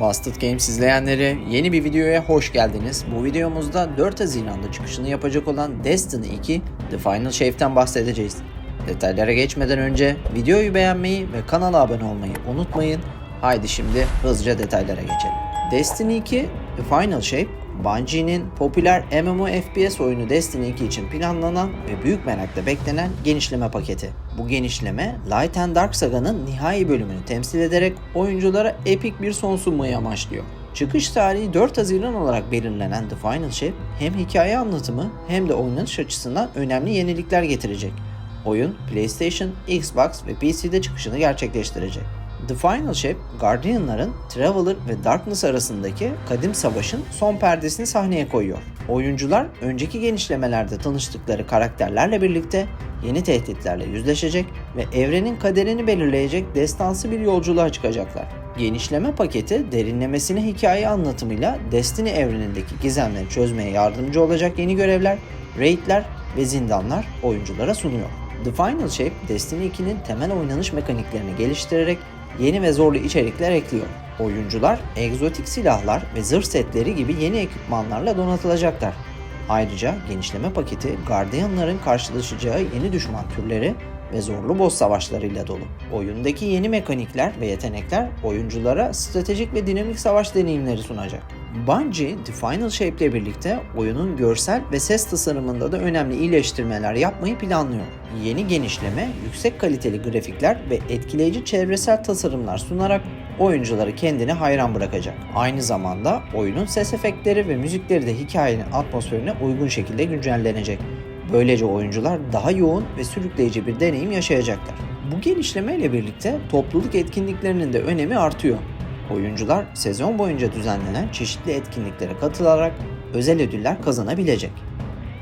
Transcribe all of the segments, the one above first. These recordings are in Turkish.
Busted Games izleyenleri yeni bir videoya hoş geldiniz. Bu videomuzda 4 Haziran'da çıkışını yapacak olan Destiny 2 The Final Shape'ten bahsedeceğiz. Detaylara geçmeden önce videoyu beğenmeyi ve kanala abone olmayı unutmayın. Haydi şimdi hızlıca detaylara geçelim. Destiny 2 The Final Shape Bungie'nin popüler MMO FPS oyunu Destiny 2 için planlanan ve büyük merakla beklenen genişleme paketi. Bu genişleme Light and Dark Saga'nın nihai bölümünü temsil ederek oyunculara epik bir son sunmayı amaçlıyor. Çıkış tarihi 4 Haziran olarak belirlenen The Final Shape hem hikaye anlatımı hem de oynanış açısından önemli yenilikler getirecek. Oyun PlayStation, Xbox ve PC'de çıkışını gerçekleştirecek. The Final Shape, Guardianların Traveler ve Darkness arasındaki kadim savaşın son perdesini sahneye koyuyor. Oyuncular önceki genişlemelerde tanıştıkları karakterlerle birlikte yeni tehditlerle yüzleşecek ve evrenin kaderini belirleyecek destansı bir yolculuğa çıkacaklar. Genişleme paketi derinlemesine hikaye anlatımıyla Destiny evrenindeki gizemleri çözmeye yardımcı olacak yeni görevler, raidler ve zindanlar oyunculara sunuyor. The Final Shape, Destiny 2'nin temel oynanış mekaniklerini geliştirerek yeni ve zorlu içerikler ekliyor. Oyuncular egzotik silahlar ve zırh setleri gibi yeni ekipmanlarla donatılacaklar. Ayrıca genişleme paketi Guardianların karşılaşacağı yeni düşman türleri ve zorlu boss savaşlarıyla dolu. Oyundaki yeni mekanikler ve yetenekler oyunculara stratejik ve dinamik savaş deneyimleri sunacak. Bungie, The Final Shape ile birlikte oyunun görsel ve ses tasarımında da önemli iyileştirmeler yapmayı planlıyor. Yeni genişleme, yüksek kaliteli grafikler ve etkileyici çevresel tasarımlar sunarak oyuncuları kendine hayran bırakacak. Aynı zamanda oyunun ses efektleri ve müzikleri de hikayenin atmosferine uygun şekilde güncellenecek. Böylece oyuncular daha yoğun ve sürükleyici bir deneyim yaşayacaklar. Bu genişlemeyle birlikte topluluk etkinliklerinin de önemi artıyor. Oyuncular sezon boyunca düzenlenen çeşitli etkinliklere katılarak özel ödüller kazanabilecek.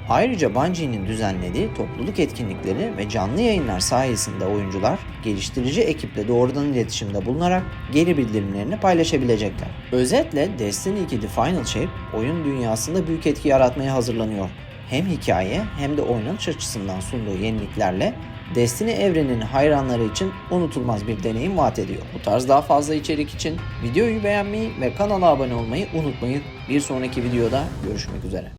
Ayrıca Bungie'nin düzenlediği topluluk etkinlikleri ve canlı yayınlar sayesinde oyuncular geliştirici ekiple doğrudan iletişimde bulunarak geri bildirimlerini paylaşabilecekler. Özetle Destiny 2 The Final Shape oyun dünyasında büyük etki yaratmaya hazırlanıyor. Hem hikaye hem de oynanış açısından sunduğu yeniliklerle Destiny evreninin hayranları için unutulmaz bir deneyim vaat ediyor. Bu tarz daha fazla içerik için videoyu beğenmeyi ve kanala abone olmayı unutmayın. Bir sonraki videoda görüşmek üzere.